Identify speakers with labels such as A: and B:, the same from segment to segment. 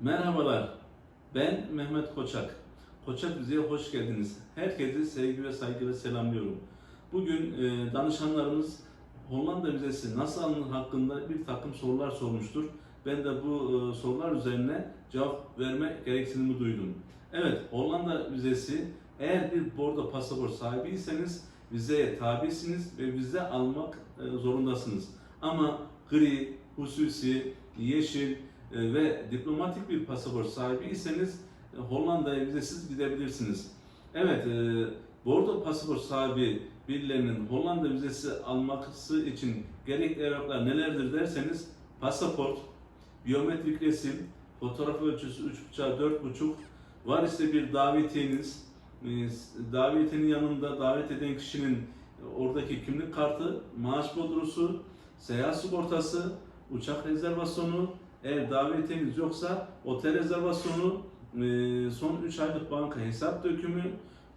A: Merhabalar, ben Mehmet Koçak. Koçak Müziğe hoş geldiniz. Herkesi sevgi ve saygıyla selamlıyorum. Bugün e, danışanlarımız Hollanda vizesi nasıl alınır hakkında bir takım sorular sormuştur. Ben de bu e, sorular üzerine cevap verme gereksinimi duydum. Evet, Hollanda vizesi eğer bir bordo pasaport sahibiyseniz vizeye tabisiniz ve vize almak e, zorundasınız. Ama gri, hususi, yeşil, ve diplomatik bir pasaport sahibiyseniz e, Hollanda'ya vizesiz gidebilirsiniz. Evet, e, bordo pasaport sahibi birilerinin Hollanda vizesi alması için gerekli evraklar nelerdir derseniz pasaport, biyometrik resim, fotoğraf ölçüsü 3.5'a 4.5, var ise bir davetiyeniz, e, davetiyenin yanında davet eden kişinin e, oradaki kimlik kartı, maaş bodrosu, seyahat sigortası, uçak rezervasyonu, eğer davetiyeniz yoksa otel rezervasyonu, e, son 3 aylık banka hesap dökümü,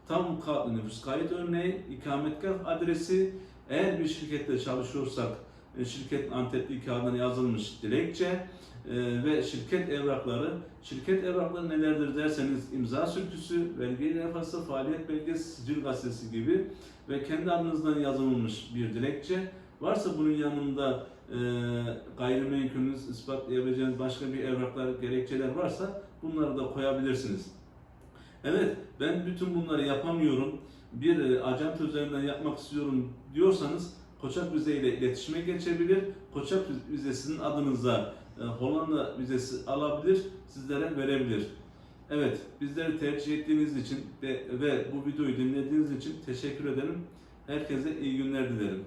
A: tam ka- nüfus kayıt örneği, ikametgah adresi, eğer bir şirkette çalışıyorsak e, şirket Antepli kağıdına yazılmış dilekçe e, ve şirket evrakları. Şirket evrakları nelerdir derseniz imza sürtüsü, vergi levhası, faaliyet belgesi, sicil gazetesi gibi ve kendi adınızdan yazılmış bir dilekçe. Varsa bunun yanında gayrimenkulünüz ispatlayabileceğiniz başka bir evraklar, gerekçeler varsa bunları da koyabilirsiniz. Evet, ben bütün bunları yapamıyorum. Bir e, ajant üzerinden yapmak istiyorum diyorsanız Koçak Vize ile iletişime geçebilir. Koçak Vizesi'nin adınıza e, Hollanda vizesi alabilir, sizlere verebilir. Evet, bizleri tercih ettiğiniz için ve, ve bu videoyu dinlediğiniz için teşekkür ederim. Herkese iyi günler dilerim.